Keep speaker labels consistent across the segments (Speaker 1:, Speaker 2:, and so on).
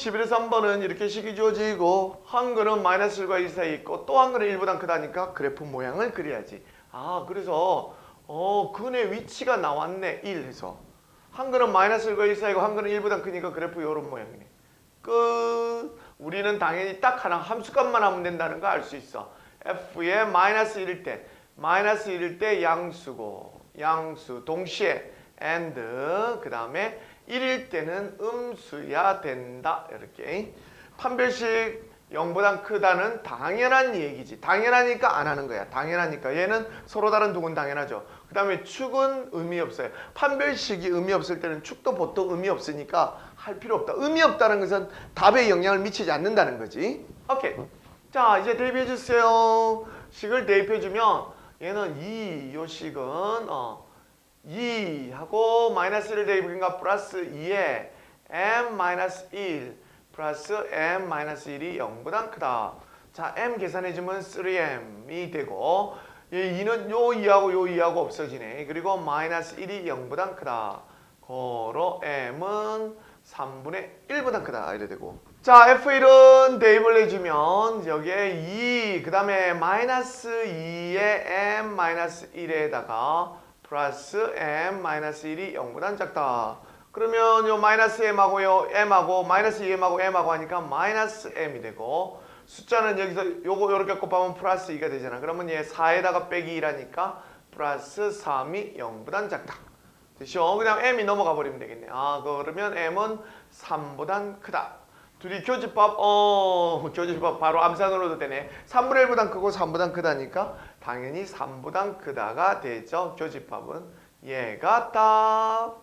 Speaker 1: 11에서 3번은 이렇게 식이 주어지고 한 거는 마이너스 1과 1 사이에 있고 또한 거는 1보다 크다니까 그래프 모양을 그려야지. 아 그래서 어 근의 위치가 나왔네 1 해서 한 거는 마이너스 1과 1 사이고 한 거는 1보다 크니까 그래프 이런 모양이네. 끝. 우리는 당연히 딱 하나 함수값만 하면 된다는 거 알 수 있어. f의 마이너스 1일 때 마이너스 1일 때 양수고 양수 동시에 and 그 다음에 1일 때는 음수야 된다. 이렇게. 판별식 0보다 크다는 당연한 얘기지. 당연하니까 안 하는 거야. 당연하니까. 얘는 서로 다른 두근 당연하죠. 그 다음에 축은 의미 없어요. 판별식이 의미 없을 때는 축도 보통 의미 없으니까 할 필요 없다. 의미 없다는 것은 답에 영향을 미치지 않는다는 거지. 오케이. 자 이제 대입해 주세요. 식을 대입해 주면 얘는 2, 요 식은 어 2 하고 마이너스 1을 대입하니까 플러스 2에 m 마이너스 1 플러스 m 마이너스 1이 0보다 크다. 자, m 계산해주면 3m이 되고 얘 2는 요 2하고 요 2하고 없어지네. 그리고 마이너스 1이 0보다 크다. 고로 m은 3분의 1보다 크다. 이래 되고 자, F1은 대입을 해주면 여기에 2, 그 다음에 마이너스 2에 m 마이너스 1에다가 플러스 m 마이너스 1이 0보다 작다. 그러면 요 마이너스 m하고 요 m하고 마이너스 2m하고 m하고 하니까 마이너스 m이 되고 숫자는 여기서 요거 요렇게 곱하면 플러스 2가 되잖아. 그러면 얘 4에다가 빼기 2라니까 플러스 3이 0보다 작다. 됐죠? 그냥 m이 넘어가 버리면 되겠네. 아 그러면 m은 3보다 크다. 둘이 교집합 어 교집합 바로 암산으로도 되네 3분의 1보단 크고 3보단 크다니까 당연히 3보단 크다가 되죠. 교집합은. 얘가 답.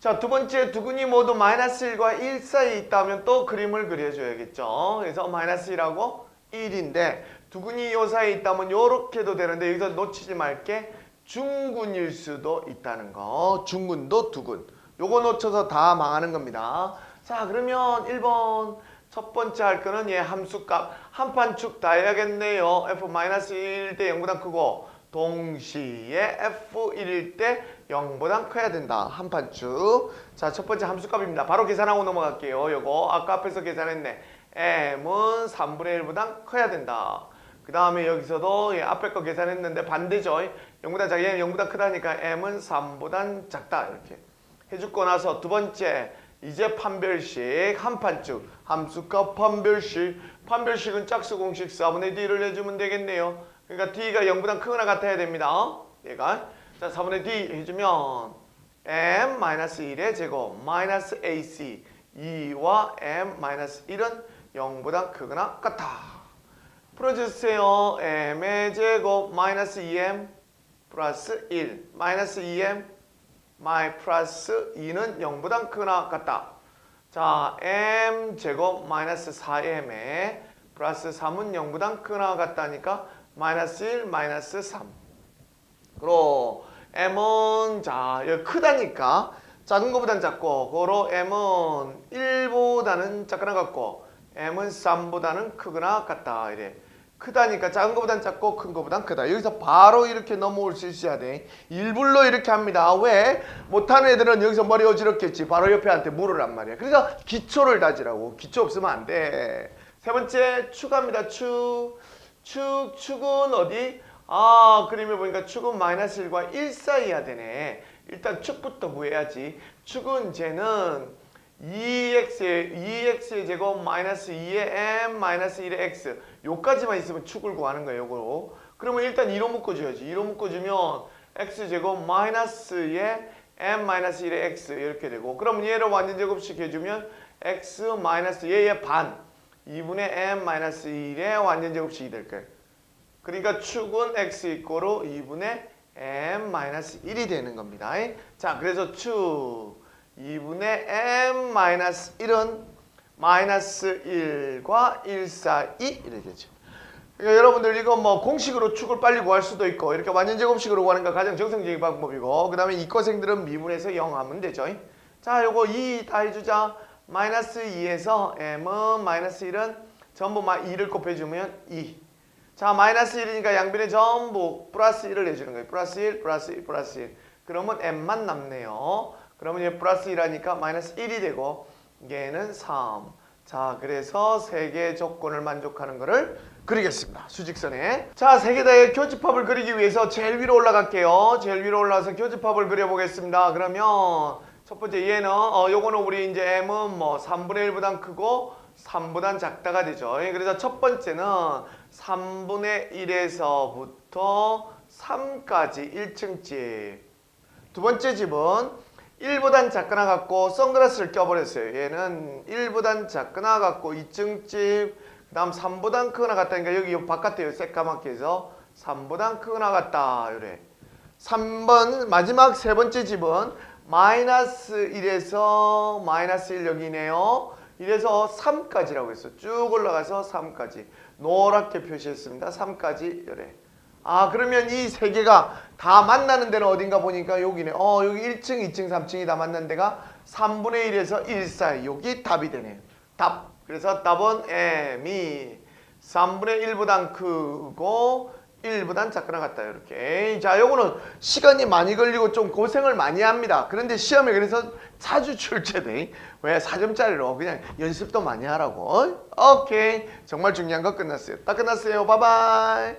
Speaker 1: 자 두 번째 두근이 모두 마이너스 1과 1 사이에 있다면 또 그림을 그려줘야겠죠. 그래서 마이너스 1하고 1인데 두근이 요 사이에 있다면 요렇게도 되는데 여기서 놓치지 말게. 중근일 수도 있다는 거. 중근도 두근 요거 놓쳐서 다 망하는 겁니다. 자 그러면 1번 첫 번째 할 거는 얘 함수값 한 판축 다 해야겠네요. f-1일 때 0보다 크고 동시에 f1일 때 0보다 커야 된다. 한 판축. 자 첫 번째 함수값입니다. 바로 계산하고 넘어갈게요. 요거 아까 앞에서 계산했네. m은 3분의 1보다 커야 된다. 그 다음에 여기서도 얘 앞에 거 계산했는데 반대죠. 0보다 작아 얘는 0보다 크다니까 m은 3보다 작다. 이렇게 해주고 나서 두 번째 이제 판별식 한판축 함수값 판별식. 판별식은 짝수 공식 4분의 d를 내주면 되겠네요. 그러니까 d가 0보다 크거나 같아야 됩니다. 얘가. 자 4분의 d 해주면 m-1의 제곱 마이너스 ac 2와 m-1은 0보다 크거나 같아. 풀어주세요. M의 제곱 마이너스 2m 플러스 1 마이너스 2m 마이 플러스 2는 0보다 크거나 같다. 자, m 제곱 마이너스 4m에 플러스 3은 0보다 크거나 같다니까 마이너스 1 마이너스 3. 그리고 m은 자, 여기 크다니까 작은 거보단 작고 그로 m은 1보다는 작거나 같고 m은 3보다는 크거나 같다. 이래. 크다니까 작은 거보단 작고 큰 거보단 크다. 여기서 바로 이렇게 넘어올 수 있어야 돼. 일불로 이렇게 합니다. 왜? 못하는 애들은 여기서 머리 어지럽겠지. 바로 옆에 한테 물으란 말이야. 그래서 기초를 다지라고. 기초 없으면 안 돼. 세 번째 축합니다. 축. 축. 축은 어디? 아 그림을 보니까 축은 마이너스 1과 1 사이야 되네. 일단 축부터 구해야지. 축은 쟤는 2x의 2x의 제곱 마이너스 2의 m 마이너스 1의 x 요까지만 있으면 축을 구하는 거예요. 요거. 그러면 일단 2로 묶어줘야지. 2로 묶어주면 x 제곱 마이너스의 m 마이너스 1의 x 이렇게 되고 그럼 얘를 완전 제곱식 해주면 x 마이너스 얘의 반 2분의 m 마이너스 1의 완전 제곱식이 될 거예요. 그러니까 축은 x 이꼬로 2분의 m 마이너스 1이 되는 겁니다. 자, 그래서 축 2분의 m 마이너스 1은 마이너스 1과 1 사이 이렇게 되죠. 그러니까 여러분들 이거 뭐 공식으로 축을 빨리 구할 수도 있고 이렇게 완전 제곱식으로 구하는 게 가장 정성적인 방법이고 그 다음에 이과생들은 미분해서 0 하면 되죠. 자, 요거 2 다 해주자. 마이너스 2에서 m은 마이너스 1은 전부 2를 곱해주면 2. 자, 마이너스 1이니까 양변에 전부 플러스 1을 내주는 거예요. 플러스 1, 플러스 1, 플러스 1. 그러면 m만 남네요. 그러면 얘 플러스 1하니까 마이너스 1이 되고 얘는 3. 자, 그래서 세 개의 조건을 만족하는 거를 그리겠습니다. 수직선에. 자, 세 개 다의 교집합을 그리기 위해서 제일 위로 올라갈게요. 제일 위로 올라와서 교집합을 그려보겠습니다. 그러면 첫 번째 얘는 어 요거는 우리 이제 m은 뭐 3분의 1보단 크고 3보단 작다가 되죠. 예, 그래서 첫 번째는 3분의 1에서부터 3까지 1층 집. 두 번째 집은 1보단 작거나 같고 선글라스를 껴버렸어요. 얘는 1보단 작거나 같고 2층 집, 그 다음 3보단 크거나 같다니까 여기 요 바깥에 새까맣게 해서 3보단 크거나 같다. 이래. 3번 마지막 세 번째 집은 마이너스 1에서 마이너스 1 여기네요. 이래서 3까지라고 했어. 쭉 올라가서 3까지. 노랗게 표시했습니다. 3까지 이래. 아 그러면 이 세 개가 다 만나는 데는 어딘가 보니까 여기네. 어 여기 1층, 2층, 3층이 다 만나는 데가 3분의 1에서 1 사이. 여기 답이 되네요. 답. 그래서 답은 M이 3분의 1보단 크고 1보단 작거나 같다 이렇게. 자, 요거는 시간이 많이 걸리고 좀 고생을 많이 합니다. 그런데 시험에 그래서 자주 출제돼. 왜 4점짜리로 그냥 연습도 많이 하라고. 오케이. 정말 중요한 거 끝났어요. 딱 끝났어요. 바이바이.